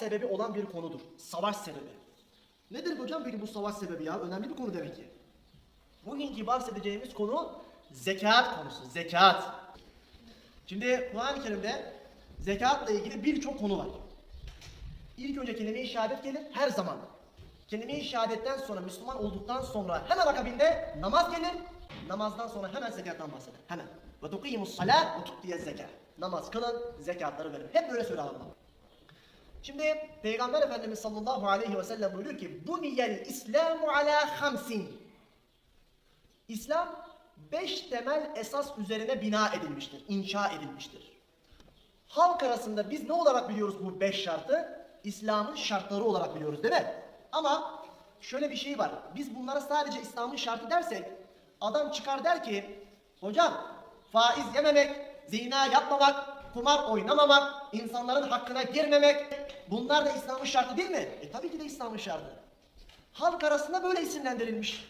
sebebi olan bir konudur. Savaş sebebi. Nedir hocam peki bu savaş sebebi ya? Önemli bir konu demek ki. Bugünkü bahsedeceğimiz konu zekat konusu. Zekat. Şimdi Kur'an-ı Kerim'de zekatla ilgili birçok konu var. İlk önce kelime-i şehadet gelir her zaman. Kelime-i şehadetten sonra Müslüman olduktan sonra hemen akabinde namaz gelir. Namazdan sonra hemen zekattan bahseder. Hemen. Ve tukimus salat ve zekat. Namaz kılın, zekatları verin. Hep böyle söyler Allah. Şimdi Peygamber Efendimiz sallallahu aleyhi ve sellem buyuruyor ki Buniyel İslamu ala hamsin. İslam beş temel esas üzerine bina edilmiştir, inşa edilmiştir. Halk arasında biz ne olarak biliyoruz bu beş şartı? İslam'ın şartları olarak biliyoruz değil mi? Ama şöyle bir şey var. Biz bunlara sadece İslam'ın şartı dersek adam çıkar der ki hocam faiz yememek, zina yapmamak, kumar oynamamak, insanların hakkına girmemek bunlar da İslam'ın şartı değil mi? E tabii ki de İslam'ın şartı. Halk arasında böyle isimlendirilmiş.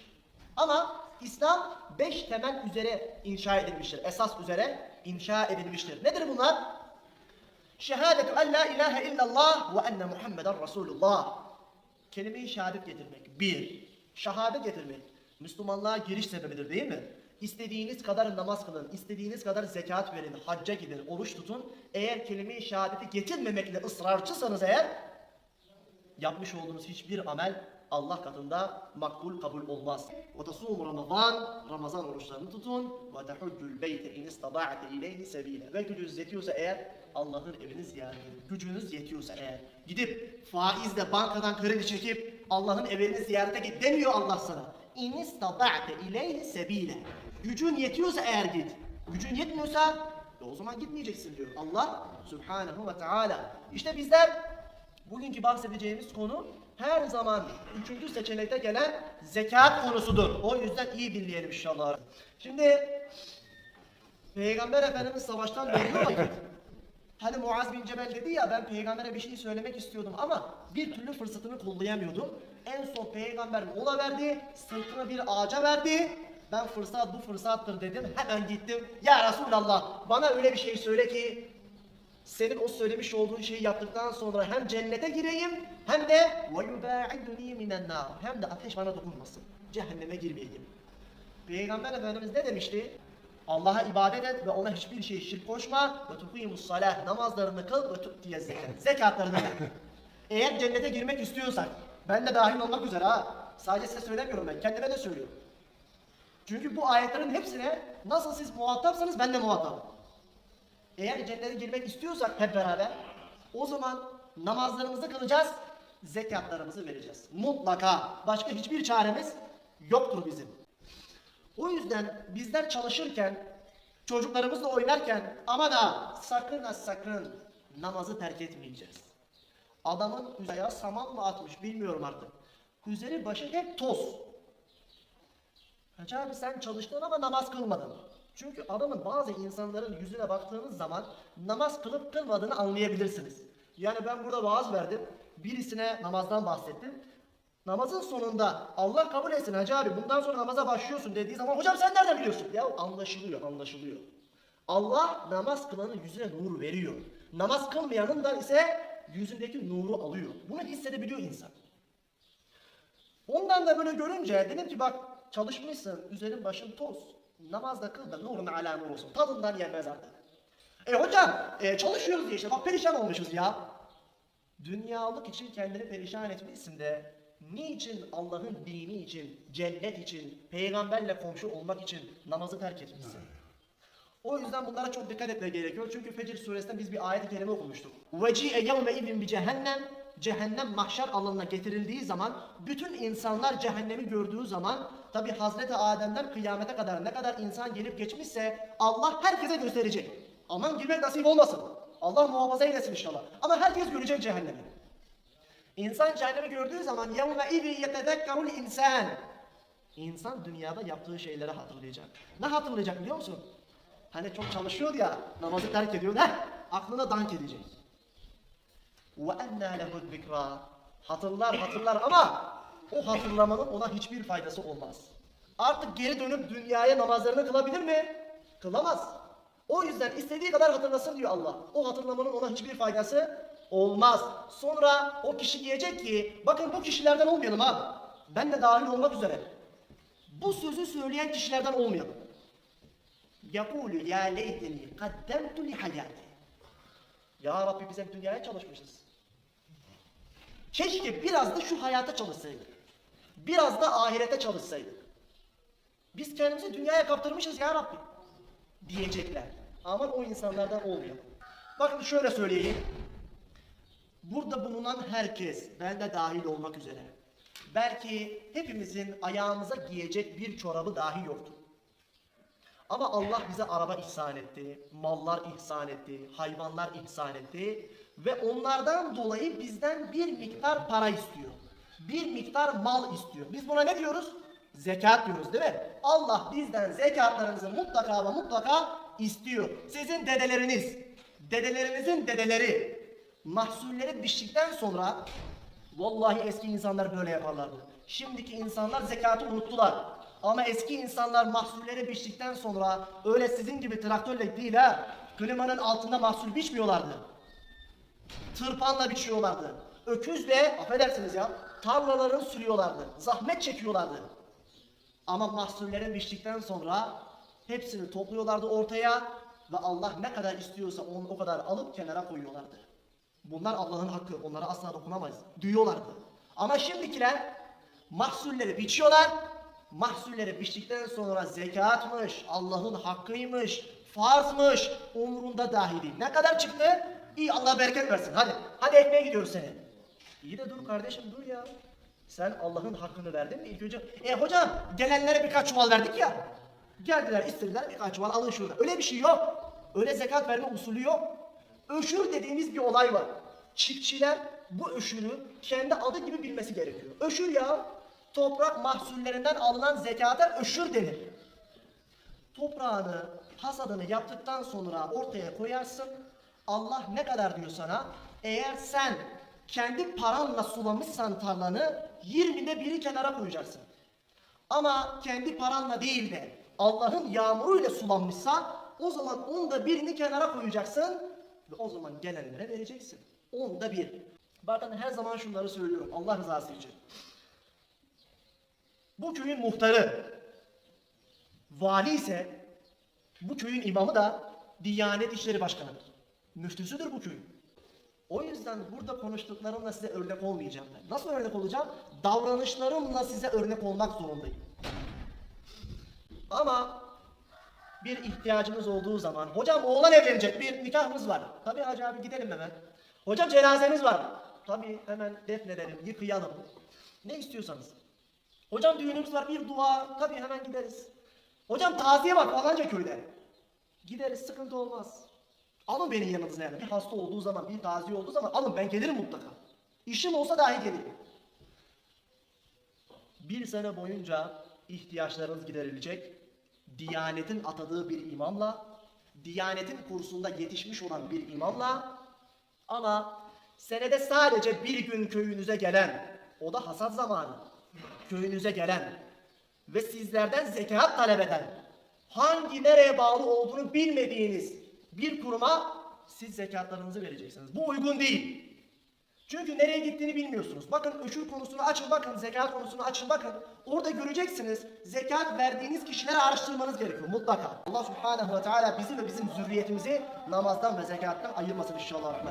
Ama İslam beş temel üzere inşa edilmiştir. Esas üzere inşa edilmiştir. Nedir bunlar? Şehadetu en la ilahe illallah ve enne Muhammeden Resulullah. Kelime-i şehadet getirmek. Bir. Şehadet getirmek. Müslümanlığa giriş sebebidir değil mi? İstediğiniz kadar namaz kılın, istediğiniz kadar zekat verin, hacca gidin, oruç tutun. Eğer kelime-i şehadeti getirmemekle ısrarcısanız eğer yapmış olduğunuz hiçbir amel Allah katında makbul kabul olmaz. Ve tasum Ramazan, Ramazan oruçlarını tutun. Ve tehuccul beyte in istada'te ileyhi sebile. Ve gücünüz yetiyorsa eğer Allah'ın evini ziyaret edin. Gücünüz yetiyorsa eğer. Gidip faizle bankadan kredi çekip Allah'ın evini ziyarete git demiyor Allah sana. İn istada'te ileyhi sebile. Gücün yetiyorsa eğer git. Gücün yetmiyorsa e o zaman gitmeyeceksin diyor Allah Subhanahu ve Teala. İşte bizler Bugünkü bahsedeceğimiz konu her zaman üçüncü seçenekte gelen zekat konusudur. O yüzden iyi dinleyelim inşallah. Şimdi Peygamber Efendimiz savaştan döndü vakit. Hani Muaz bin Cebel dedi ya ben peygambere bir şey söylemek istiyordum ama bir türlü fırsatını kollayamıyordum. En son peygamber mola verdi, sırtını bir ağaca verdi. Ben fırsat bu fırsattır dedim. Hemen gittim. Ya Resulallah bana öyle bir şey söyle ki senin o söylemiş olduğun şeyi yaptıktan sonra hem cennete gireyim hem de وَيُبَاعِدُنِي مِنَ النَّارِ hem de ateş bana dokunmasın. Cehenneme girmeyeyim. Peygamber Efendimiz ne demişti? Allah'a ibadet et ve ona hiçbir şey şirk koşma ve tukimus salah namazlarını kıl ve tu'tiye zekat. Zekatlarını ver. Eğer cennete girmek istiyorsak ben de dahil olmak üzere ha. Sadece size söylemiyorum ben kendime de söylüyorum. Çünkü bu ayetlerin hepsine nasıl siz muhatapsanız ben de muhatabım. Eğer cennete girmek istiyorsak hep beraber o zaman namazlarımızı kılacağız, zekatlarımızı vereceğiz. Mutlaka. Başka hiçbir çaremiz yoktur bizim. O yüzden bizler çalışırken, çocuklarımızla oynarken ama da sakın ha sakın namazı terk etmeyeceğiz. Adamın üzerine saman mı atmış bilmiyorum artık. Üzeri başı hep toz. Hacı abi sen çalıştın ama namaz kılmadın. Çünkü adamın bazı insanların yüzüne baktığınız zaman namaz kılıp kılmadığını anlayabilirsiniz. Yani ben burada vaaz verdim. Birisine namazdan bahsettim. Namazın sonunda Allah kabul etsin hacı abi bundan sonra namaza başlıyorsun dediği zaman hocam sen nereden biliyorsun? Ya anlaşılıyor anlaşılıyor. Allah namaz kılanın yüzüne nur veriyor. Namaz kılmayanın da ise yüzündeki nuru alıyor. Bunu hissedebiliyor insan. Ondan da böyle görünce dedim ki bak çalışmışsın üzerin başın toz. Namazda kıl da nurun ala nur olsun. Tadından yenmez artık. E hocam e, çalışıyoruz diye işte bak perişan olmuşuz ya. Dünyalık için kendini perişan etmişsin de niçin Allah'ın dini için, cennet için, peygamberle komşu olmak için namazı terk etmişsin? O yüzden bunlara çok dikkat etmek gerekiyor. Çünkü Fecr suresinde biz bir ayet-i kerime okumuştuk. وَجِيَ يَوْمَ اِذٍ cehennem Cehennem mahşer alanına getirildiği zaman bütün insanlar cehennemi gördüğü zaman tabi Hazreti Adem'den kıyamete kadar ne kadar insan gelip geçmişse Allah herkese gösterecek. Aman girmek nasip olmasın. Allah muhafaza eylesin inşallah. Ama herkes görecek cehennemi. İnsan cehennemi gördüğü zaman يَوْمَ اِذٍ يَتَذَكَّرُ الْاِنْسَانِ İnsan dünyada yaptığı şeyleri hatırlayacak. Ne hatırlayacak biliyor musun? Hani çok çalışıyordu ya, namazı terk ediyordu. Heh, aklına dank edecek. وَاَنَّا لَهُ الذِّكْرَى Hatırlar hatırlar ama o hatırlamanın ona hiçbir faydası olmaz. Artık geri dönüp dünyaya namazlarını kılabilir mi? Kılamaz. O yüzden istediği kadar hatırlasın diyor Allah. O hatırlamanın ona hiçbir faydası Olmaz. Sonra o kişi diyecek ki bakın bu kişilerden olmayalım ha. Ben de dahil olmak üzere. Bu sözü söyleyen kişilerden olmayalım. Yakulu ya kaddemtu li hayati. Ya Rabbi biz hep dünyaya çalışmışız. Keşke biraz da şu hayata çalışsaydık. Biraz da ahirete çalışsaydık. Biz kendimizi dünyaya kaptırmışız ya Rabbi. Diyecekler. Aman o insanlardan olmuyor. Bakın şöyle söyleyeyim. Burada bulunan herkes, ben de dahil olmak üzere. Belki hepimizin ayağımıza giyecek bir çorabı dahi yoktur. Ama Allah bize araba ihsan etti, mallar ihsan etti, hayvanlar ihsan etti ve onlardan dolayı bizden bir miktar para istiyor. Bir miktar mal istiyor. Biz buna ne diyoruz? Zekat diyoruz değil mi? Allah bizden zekatlarınızı mutlaka ve mutlaka istiyor. Sizin dedeleriniz, dedelerinizin dedeleri mahsulleri biçtikten sonra Vallahi eski insanlar böyle yaparlardı. Şimdiki insanlar zekatı unuttular. Ama eski insanlar mahsulleri biçtikten sonra öyle sizin gibi traktörle değil ha. Klimanın altında mahsul biçmiyorlardı. Tırpanla biçiyorlardı. Öküzle, affedersiniz ya, tarlaların sürüyorlardı. Zahmet çekiyorlardı. Ama mahsulleri biçtikten sonra hepsini topluyorlardı ortaya ve Allah ne kadar istiyorsa onu o kadar alıp kenara koyuyorlardı. Bunlar Allah'ın hakkı. Onlara asla dokunamayız. Diyorlardı. Ama şimdikiler mahsulleri biçiyorlar. Mahsulleri biçtikten sonra zekatmış, Allah'ın hakkıymış, farzmış, umurunda dahi. Ne kadar çıktı? İyi Allah bereket versin. Hadi. Hadi ekmeğe gidiyoruz seni. İyi de dur kardeşim dur ya. Sen Allah'ın hakkını verdin mi ilk önce? E hocam gelenlere birkaç çuval verdik ya. Geldiler istediler birkaç çuval alın şurada. Öyle bir şey yok. Öyle zekat verme usulü yok. Öşür dediğimiz bir olay var. Çiftçiler bu öşürü kendi adı gibi bilmesi gerekiyor. Öşür ya toprak mahsullerinden alınan zekata öşür denir. Toprağını, hasadını yaptıktan sonra ortaya koyarsın. Allah ne kadar diyor sana? Eğer sen kendi paranla sulamışsan tarlanı 20'de biri kenara koyacaksın. Ama kendi paranla değil de Allah'ın yağmuruyla sulanmışsa o zaman onda birini kenara koyacaksın ve o zaman gelenlere vereceksin. Onda bir. Bakın her zaman şunları söylüyorum Allah rızası için. Bu köyün muhtarı, vali ise bu köyün imamı da Diyanet İşleri Başkanı'dır. Müftüsüdür bu köyün. O yüzden burada konuştuklarımla size örnek olmayacağım ben. Nasıl örnek olacağım? Davranışlarımla size örnek olmak zorundayım. Ama bir ihtiyacımız olduğu zaman, hocam oğlan evlenecek bir nikahımız var. Tabii hacı abi gidelim hemen. Hocam cenazemiz var. Tabii hemen defnedelim, yıkayalım. Ne istiyorsanız. Hocam düğünümüz var bir dua. Tabii hemen gideriz. Hocam taziye var falanca köyde. Gideriz sıkıntı olmaz. Alın beni yanınıza yani. Bir hasta olduğu zaman, bir taziye olduğu zaman alın ben gelirim mutlaka. İşim olsa dahi gelirim. Bir sene boyunca ihtiyaçlarınız giderilecek. Diyanetin atadığı bir imamla, Diyanetin kursunda yetişmiş olan bir imamla ama senede sadece bir gün köyünüze gelen, o da hasat zamanı, köyünüze gelen ve sizlerden zekat talep eden, hangi nereye bağlı olduğunu bilmediğiniz bir kuruma siz zekatlarınızı vereceksiniz. Bu uygun değil. Çünkü nereye gittiğini bilmiyorsunuz. Bakın öşür konusunu açın bakın, zekat konusunu açın bakın. Orada göreceksiniz zekat verdiğiniz kişileri araştırmanız gerekiyor mutlaka. Allah subhanehu ve teala bizi ve bizim zürriyetimizi namazdan ve zekattan ayırmasın inşallah.